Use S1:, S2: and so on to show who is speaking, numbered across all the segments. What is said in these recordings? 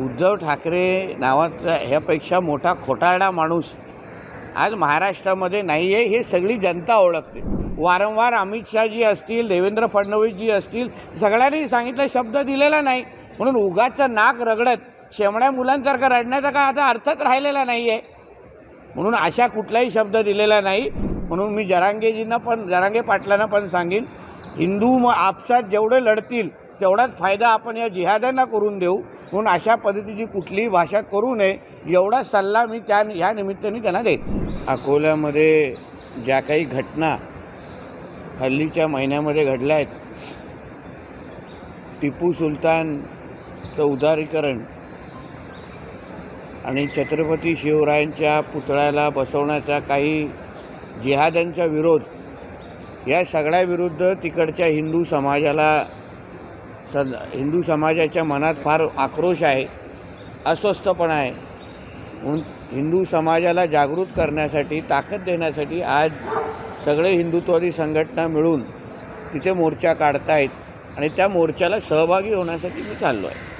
S1: उद्धव ठाकरे नावाचा ह्यापेक्षा मोठा खोटारडा माणूस आज महाराष्ट्रामध्ये नाही आहे हे सगळी जनता ओळखते. वारंवार अमित शहाजी असतील देवेंद्र फडणवीसजी असतील सगळ्यांनी सांगितलं शब्द दिलेला नाही. म्हणून उगाचं नाक रगडत शेमड्या मुलांसारखं रडण्याचा काय आता अर्थच राहिलेला नाही आहे म्हणून अशा कुठलाही शब्द दिलेला नाही. म्हणून मी जरांगेजींना पण जरांगे पाटलांना पण सांगेन हिंदू मग आपसात जेवढे लढतील तेवढाच फायदा आपण या जिहाद्यांना करून देऊ. म्हणून अशा पद्धतीची कुठलीही भाषा करू नये. एवढा सल्ला मी त्या ह्या निमित्ताने त्यांना देईन. अकोल्यामध्ये ज्या काही घटना हल्लीच्या महिन्यामध्ये घडल्या आहेत टिपू सुलतानचं उदारीकरण आणि छत्रपती शिवरायांच्या पुतळ्याला बसवण्याचा काही जिहाद्यांचा विरोध या सगळ्याविरुद्ध तिकडच्या हिंदू समाजाला सद हिंदू समाजाच्या मनात फार आक्रोश आहे अस्वस्थपणा आहे. म्हणून हिंदू समाजाला जागृत करण्यासाठी ताकद देण्यासाठी आज सगळे हिंदुत्ववादी संघटना मिळून तिथे मोर्चा काढतायत आणि त्या मोर्चाला सहभागी होण्यासाठी मी चाललो आहे.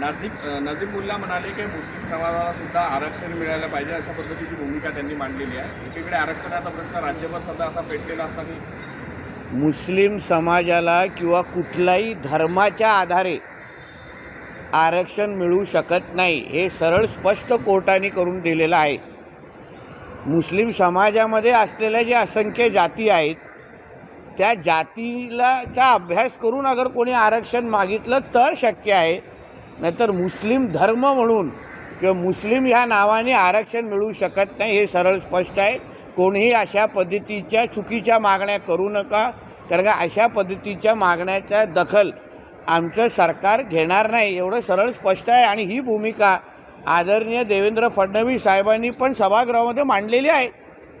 S2: नाझीब नजीब मुल्ला म्हणाले की मुस्लिम समाजाला सुद्धा आरक्षण मिळायला पाहिजे अशा पद्धतीची भूमिका त्यांनी मांडलेली आहे. एकीकडे आरक्षणाचा प्रश्न राज्यभर सध्या असा पेटलेला असताना
S1: मुस्लिम समाजाला किंवा कुठल्याही धर्माच्या आधारे आरक्षण मिळू शकत नाही हे सरळ स्पष्ट कोर्टाने करून दिलेलं आहे. मुस्लिम समाजामध्ये असलेल्या जे असंख्य जाती आहेत त्या जातीलाचा अभ्यास करून अगर कोणी आरक्षण मागितलं तर शक्य आहे. नाहीतर मुस्लिम धर्म म्हणून किंवा मुस्लिम ह्या नावाने आरक्षण मिळू शकत नाही हे सरळ स्पष्ट आहे. कोणीही अशा पद्धतीच्या चुकीच्या मागण्या करू नका कारण का अशा पद्धतीच्या मागण्याच्या दखल आमचं सरकार घेणार नाही एवढं सरळ स्पष्ट आहे. आणि ही भूमिका आदरणीय देवेंद्र फडणवीस साहेबांनी पण सभागृहामध्ये मांडलेली आहे.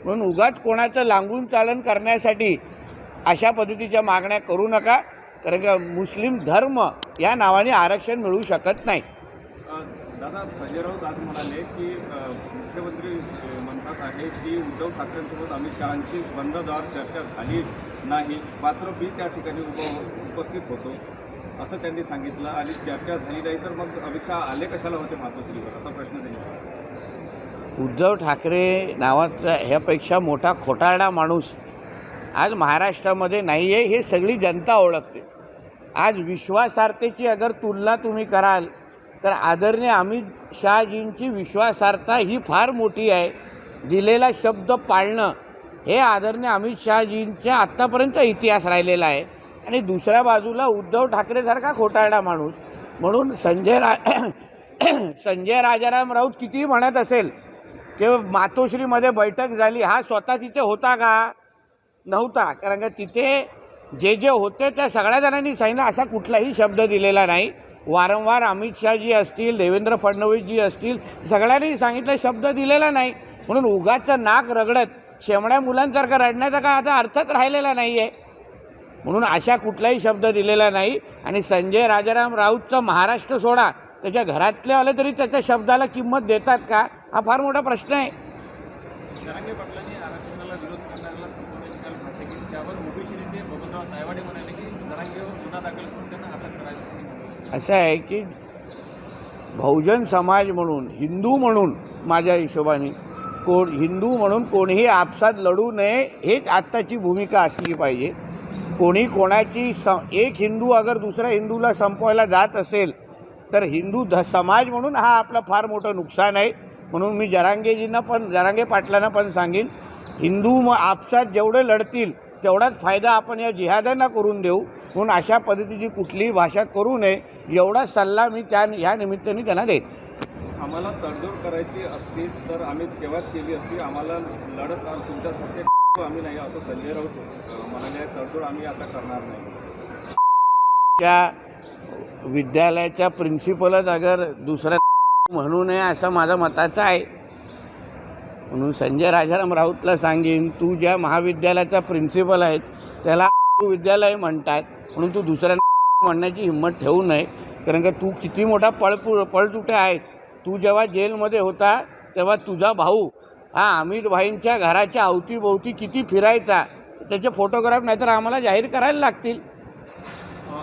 S1: म्हणून उगाच कोणाचं लांबून चालन करण्यासाठी अशा पद्धतीच्या मागण्या करू नका कारण का मुस्लिम धर्म या नावाने आरक्षण मिळू शकत नाही.
S2: दादा संजय राऊत आज म्हणाले की मुख्यमंत्री म्हणतात आहे की उद्धव ठाकरेंसोबत अमित शहाची बंददार चर्चा झाली नाही. मात्र मी त्या ठिकाणी उप हो, उपस्थित होतो असं त्यांनी सांगितलं. आणि चर्चा झाली नाही तर मग अमित शहा आले कशाला होते मातोश्रीवर? असा प्रश्न त्यांनी
S1: उद्धव ठाकरे नावाचा ह्यापेक्षा मोठा खोटारडा माणूस आज महाराष्ट्रामध्ये नाही आहे हे सगळी जनता ओळखते. आज विश्वासार्हतेची अगर तुलना तुम्ही कराल तर आदरणीय अमित शहाजींची विश्वासार्हता ही फार मोठी आहे. दिलेला शब्द पाळणं हे आदरणीय अमित शहाजींच्या आत्तापर्यंत इतिहास राहिलेला आहे. आणि दुसऱ्या बाजूला उद्धव ठाकरेसारखा खोटारडा माणूस. म्हणून संजय रा संजय राजाराम राऊत कितीही म्हणत असेल की मातोश्रीमध्ये बैठक झाली हा स्वतः तिथे होता का? नव्हता. कारण का तिथे जे जे होते त्या सगळ्या जणांनी सांगितलं असा कुठलाही शब्द दिलेला नाही. वारंवार अमित शहाजी असतील देवेंद्र फडणवीसजी असतील सगळ्यांनी सांगितलं शब्द दिलेला नाही. म्हणून उगाचं नाक रगडत शेमड्या मुलांसारखं रडण्याचा काय आता अर्थच राहिलेला नाही आहे म्हणून अशा कुठलाही शब्द दिलेला नाही. आणि संजय राजाराम राऊतचा महाराष्ट्र सोडा त्याच्या घरातले आले तरी त्याच्या शब्दाला किंमत देतात का? हा फार मोठा प्रश्न आहे.
S2: त्यावर बबनराव तायवाडे म्हणाले की जरांगेवर गुन्हा दाखल करून त्यांना अटक करायची.
S1: असं आहे की बहुजन समाज म्हणून हिंदू म्हणून माझ्या हिशोबाने कोण हिंदू म्हणून कोणीही आपसात लढू नये हेच आत्ताची भूमिका असली पाहिजे. कोणी कोणाची स एक हिंदू अगर दुसऱ्या हिंदूला संपवायला जात असेल तर हिंदू ध समाज म्हणून हा आपला फार मोठं नुकसान आहे. म्हणून मी जरांगेजींना पण जरांगे पाटलांना पण सांगेन हिंदू मग आपसात जेवढे लढतील तेवढाच फायदा आपण या जिहाद्यांना करून देऊ. म्हणून अशा पद्धतीची कुठलीही भाषा करू नये. एवढा सल्ला मी त्या ह्या निमित्ताने त्यांना देईन.
S2: आम्हाला तडजोड करायची असती तर आम्ही केव्हाच केली असती. आम्हाला लढत तुमच्यासारखे आम्ही नाही असं संजय राऊत अ, म्हणाले तडजोड आम्ही आता करणार नाही.
S1: त्या विद्यालयाच्या प्रिन्सिपलच अगर दुसऱ्या म्हणू नये असं माझं मताचं आहे. म्हणून संजय राजाराम राऊतला सांगेन तू ज्या महाविद्यालयाचा प्रिन्सिपल आहेत त्याला विद्यालय म्हणतात म्हणून तू दुसऱ्यांना म्हणण्याची हिंमत ठेवू नये. कारण का तू किती मोठा पळपु पळतुटे आहेत. तू जेव्हा जेलमध्ये होता तेव्हा तुझा भाऊ हा अमित भाईंच्या घराच्या अवतीभोवती किती फिरायचा त्याचे फोटोग्राफ नाहीतर आम्हाला जाहीर करायला लागतील.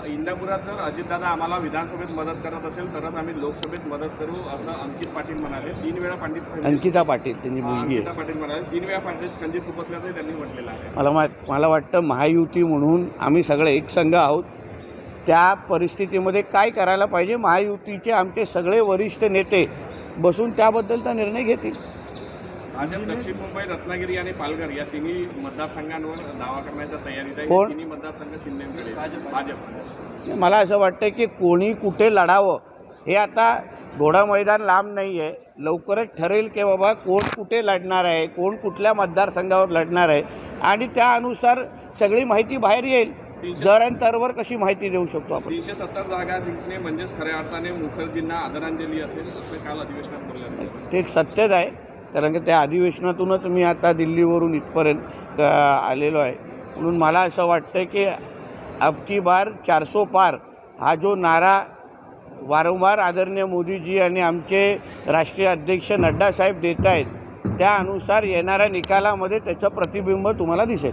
S2: इंदापुरात जर अजितदादा आम्हाला विधानसभेत मदत करत असेल तरच आम्ही लोकसभेत मदत करू असं अंकित पाटील म्हणाले. तीन वेळा पंडित
S1: अंकिता पाटील त्यांची
S2: हा,
S1: मुलगी
S2: अंकिता
S1: आहे
S2: पाटील म्हणाले. तीन वेळा पंडित खंजित खूप असल्याचंही त्यांनी म्हटलेलं आहे.
S1: मला मा मला वाटतं महायुती म्हणून आम्ही सगळे एक संघ आहोत. त्या परिस्थितीमध्ये काय करायला पाहिजे? महायुतीचे आमचे सगळे वरिष्ठ नेते बसून त्याबद्दलचा निर्णय घेतील.
S2: भाजप दक्षिण मुंबई रत्नागिरी आणि पालघर या तिन्ही मतदारसंघांवर दावा करण्याच्या तयारीत आहे.
S1: कोण?
S2: हे तिन्ही मतदारसंघ शिंदेकडे. भाजप.
S1: मला असं वाटतं की कोणी कुठे लढावं हे आता घोडा मैदान लांब नाही आहे लवकरच ठरेल की बाबा कोण कुठे लढणार आहे कोण कुठल्या मतदारसंघावर लढणार आहे. आणि त्यानुसार सगळी माहिती बाहेर येईल. जर आणि तरवर कशी माहिती देऊ शकतो आपण?
S2: तीनशे सत्तर जागा जिंकणे म्हणजेच खऱ्या अर्थाने मुखर्जींना आदरांजली असेल असं काल अधिवेशनात आलं.
S1: ते एक सत्यच आहे. कारण की त्या अधिवेशनातूनच मी आता दिल्लीवरून इथपर्यंत आलेलो आहे. म्हणून मला असं वाटतं की अबकी बार चारसो पार हा जो नारा वारंवार आदरणीय मोदीजी आणि आमचे राष्ट्रीय अध्यक्ष नड्डा साहेब देत आहेत त्या अनुसार येणाऱ्या निकालामध्ये त्याचं प्रतिबिंब तुम्हाला दिसेल.